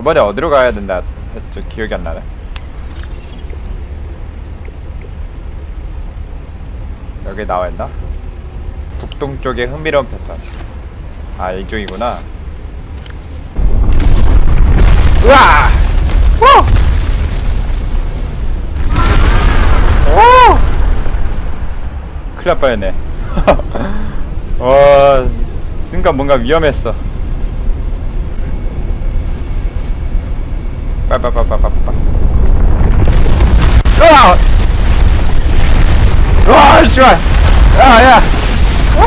저번에 어디로 가야 된다 했죠? 기억이 안 나네. 여기 나와 있나? 북동쪽에 흥미로운 패턴. 아 이쪽이구나. 으아! 오! 오! 큰일 날 뻔했네. 와, 순간 뭔가 위험했어. 빨빨빨빨빨빨. 으아! 와, 씨발! 야, 야! 오!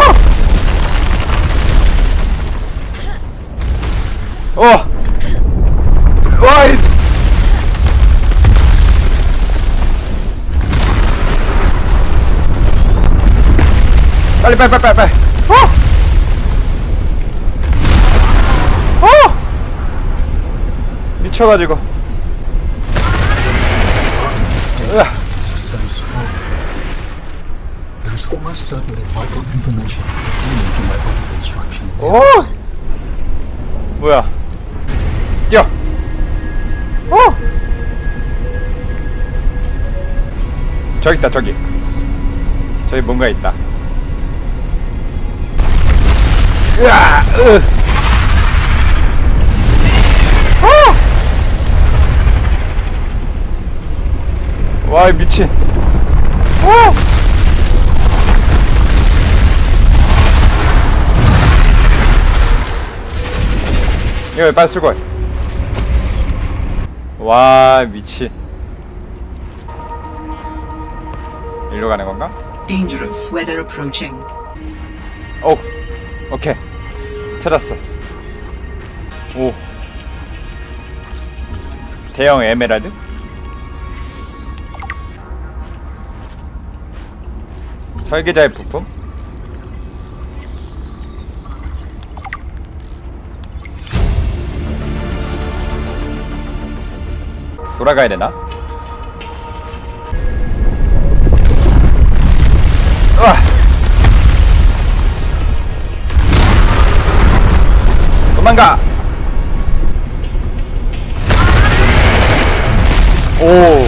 오! 와, 이... 빨리, 빨리, 빨리, 빨리, 빨리! 어! 어! 미쳐가지고. 오! 뭐야? 뛰어! 오! 저기 있다, 저기. 저기 뭔가 있다. 으아! 으! 오! 와, 이 미친. 오! 이거 빨리 쓰고 와 미친 일로 가는 건가? Dangerous weather approaching. 오 오케이 찾았어 오 대형 에메랄드? 설계자의 부품? 돌아가야 되나? 으아! 도망가! 오!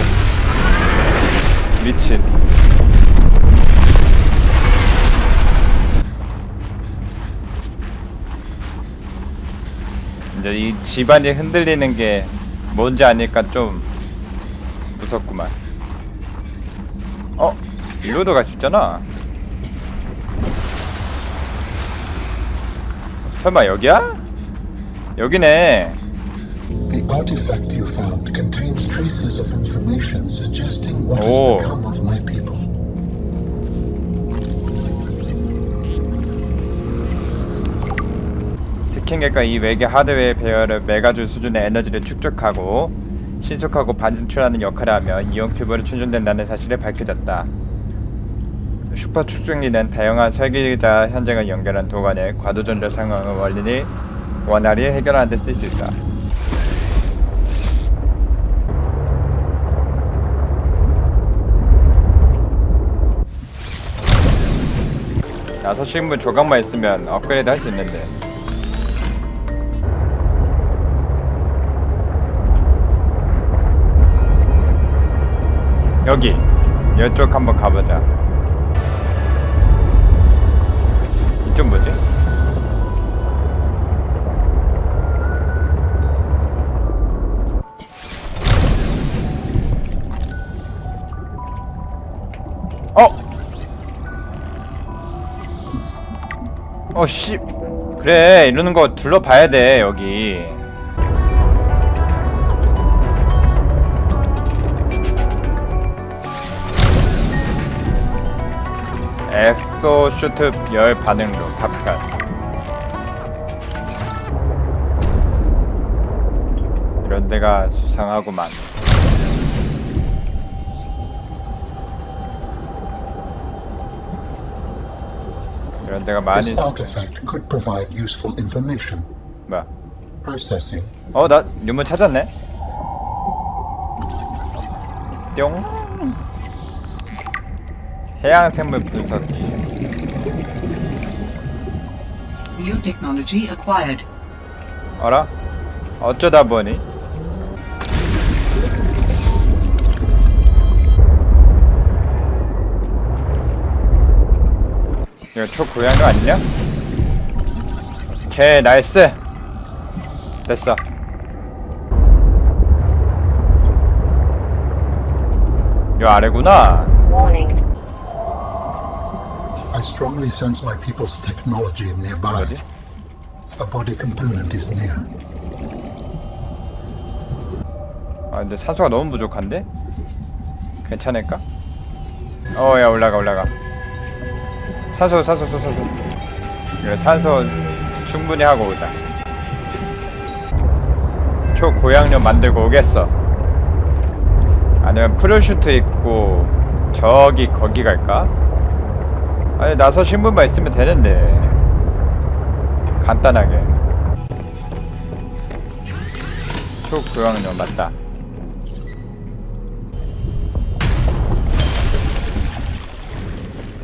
미친. 이제 이 집안이 흔들리는 게 뭔지 아니까 좀 무섭구만. 어? 일로도 갈수 있잖아. 설마 여기야? 여기네. The artifact you found contains traces of information suggesting what Oh. has become of my people. 스킨객과 이 외계 하드웨어 배열을 메가줄 수준의 에너지를 축적하고 신속하고 반진출하는 역할을 하며 이온 큐브로 충전된다는 사실이 밝혀졌다. 슈퍼 축적리는 다양한 설계자 현장을 연결한 도관의 과도전자 상황의 원리를 원활히 해결하는 데쓸수 있다. 다섯 식물 조각만 있으면 업그레이드 할 수 있는데 여기 이쪽 한번 가보자 이쪽 뭐지? 어! 어, 씨. 그래, 이러는 거 둘러봐야 돼, 여기. 엑소슈트 열 반응로 탑칸 이런 데가 수상하구만 이런 데가 많이 This artifact could provide useful information. 뭐야 Processing. 어나 유물 찾았네 뿅 해양 생물 분석기. New technology acquired. 어라? 어쩌다 보니? 이거 초고양이 아니냐? 오케이 나이스 됐어 요 아래구나 Warning. I strongly sense my people's technology nearby. 뭐지? A body component is near. 아 근데 산소가 너무 부족한데? 괜찮을까? 어 야 올라가 올라가 산소 산소 산소 산소 그래 산소 충분히 하고 오자 초고양료 만들고 오겠어 아니면 프로슈트 있고 저기 거기 갈까? 아니 나서 신 분만 있으면 되는데 간단하게 초고양료 맞다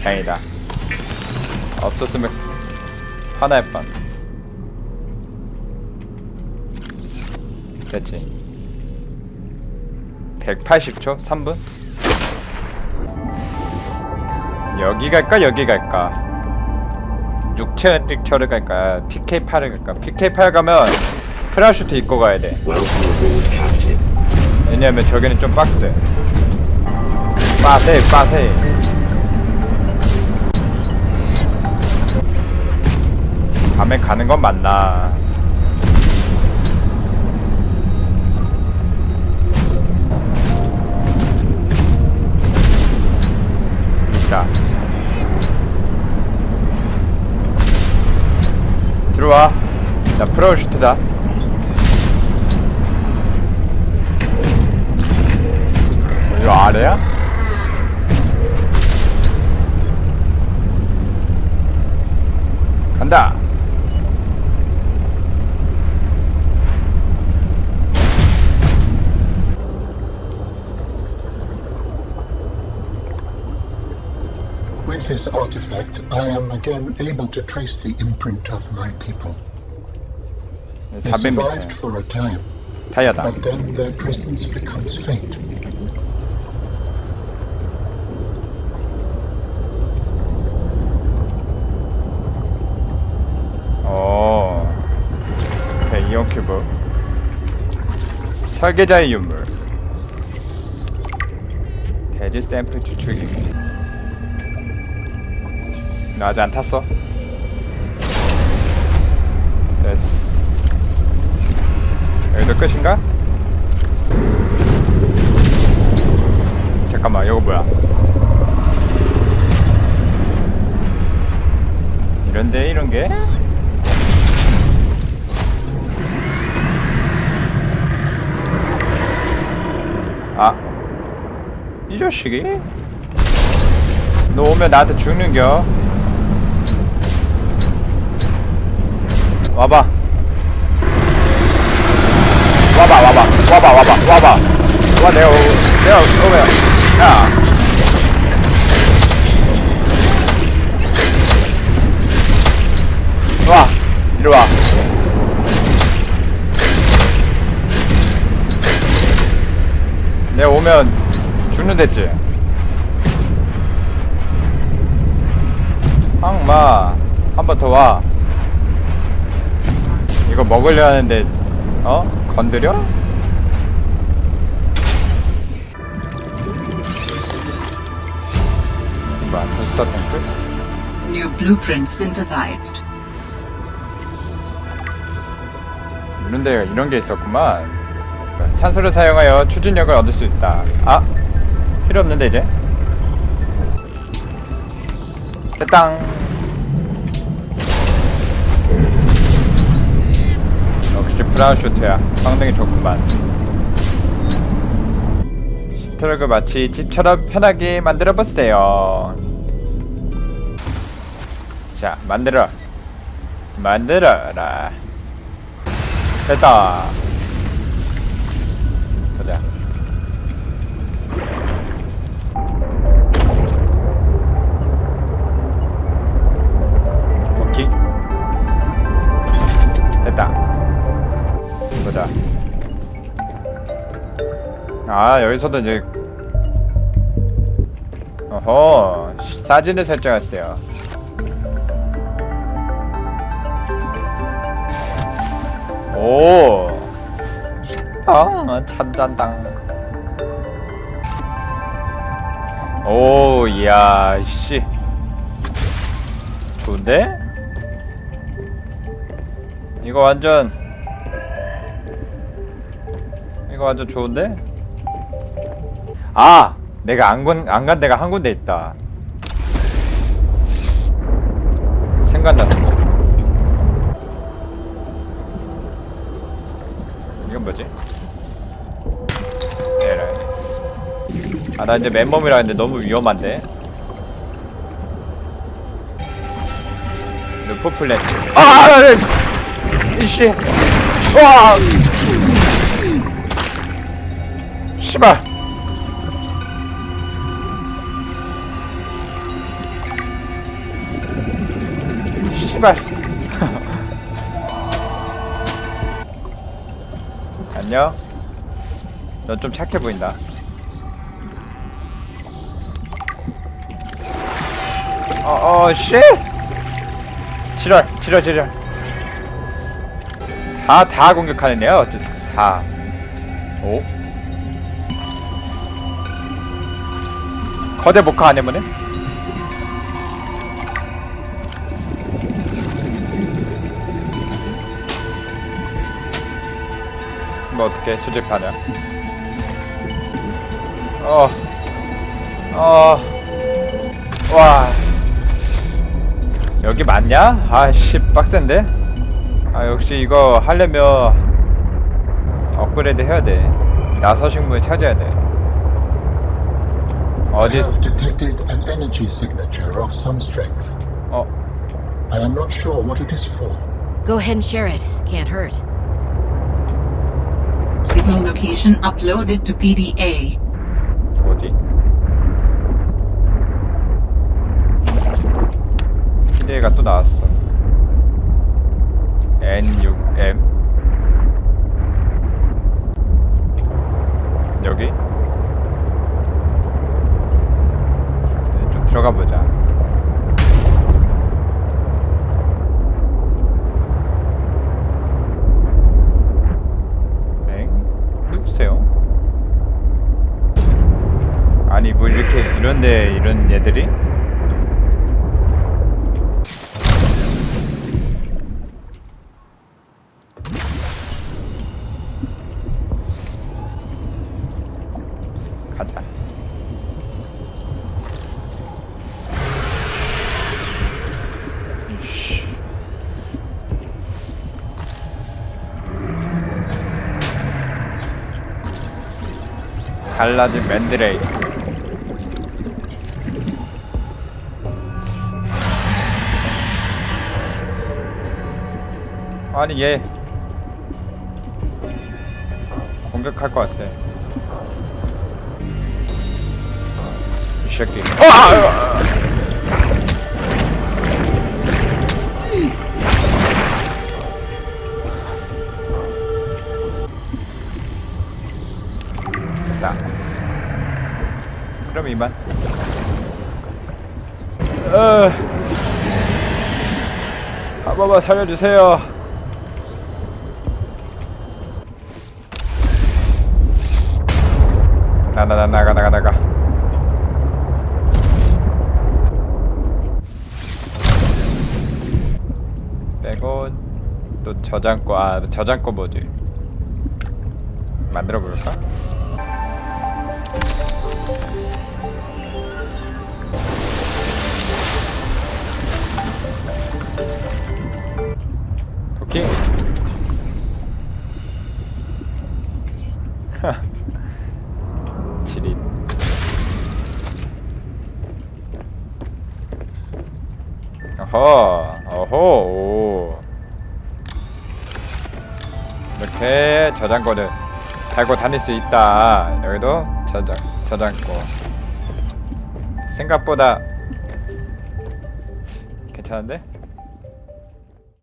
다행이다. 없었으면 화날 뻔. 됐지. 180초? 3분? 여기 갈까? 여기 갈까? 육체 은택처를 갈까? PK8을 갈까? PK8 가면 프라슈트 입고 가야 돼. 왜냐면 저기는 좀 빡세. 빠세, 빠세. 밤에 가는 건 맞나? 자. 들어와. 자, 프로슈트다. 이거 아래야? 간다. With this artifact, I am again able to trace the imprint of my people. They 400m. survived for a time, 타이어다. but then their presence becomes faint. 오. 오케이, 이온 큐브. 설계자의 유물. 대지 샘플 추출기. 나 아직 안 탔어. 됐어. 여기도 끝인가? 잠깐만, 이거 뭐야? 이런데, 이런 게? 아, 이 자식이? 너 오면 나한테 죽는겨? 와봐. 와봐, 와봐, 와봐, 와봐, 와봐. 와, 내가, 오, 내가 오면, 야. 와, 이리 와. 내가 오면 죽는댔지 항마 한 번 더 와 이거 먹으려 하는데 어? 건드려? 뭐야 부스터 탱크? New blueprint synthesized. 이런 데가 이런 게 있었구만 산소를 사용하여 추진력을 얻을 수 있다 아? 필요 없는데 이제 됐 역시 브라운 슈트야 성능이 좋구만. 시트럭을 마치 집처럼 편하게 만들어 보세요. 자 만들어. 만들어라. 됐다 여기서도 이제 어허 사진을 설정했어요 오 아, 찬잔당 오, 이야, 씨. 좋은데? 이거 완전 이거 완전 좋은데? 아! 내가 안 간, 안 간 데가 한 군데 있다. 생각났어. 이건 뭐지? 에라이. 아, 나 이제 맨몸이라 했는데 너무 위험한데? 루프 플랜. 아! 이씨! 와! 씨발! 씨발! 안녕? 넌 좀 착해 보인다. 어, 어, 씨! 지랄, 지랄, 지랄. 다, 다 공격하는 애야, 어쨌든. 다. 오? 거대 목화 안 해보네? 뭐 어떻게 수집하냐? 어, 어, 와, 여기 맞냐? 아씨 빡센데? 아 역시 이거 하려면 업그레이드 해야 돼. 나서식물 찾아야 돼. I 어디? have detected an energy signature of some strength. 어, I am not sure what it is for. Go ahead and share it. Can't hurt. Signal location uploaded to PDA. 어디? PDA가 또 나왔어. N6M 여기? 네, 좀 들어가 보자. 엥? 누구세요? 아니 뭐 이렇게 이런데 이런 애들이? 가자. 이씨. 갈라진 맨드레이. 아니 얘 공격할 것 같아. 이 새끼. 아! 됐다. 그럼 이만. 어. 한 번만 살려주세요. 나나 나 나가 나가 나가. 빼고 또 저장고 아 저장고 뭐지? 만들어 볼까? 어허, 오. 이렇게 저장고를 달고 다닐 수 있다. 여기도 저장, 저장고. 생각보다 괜찮은데?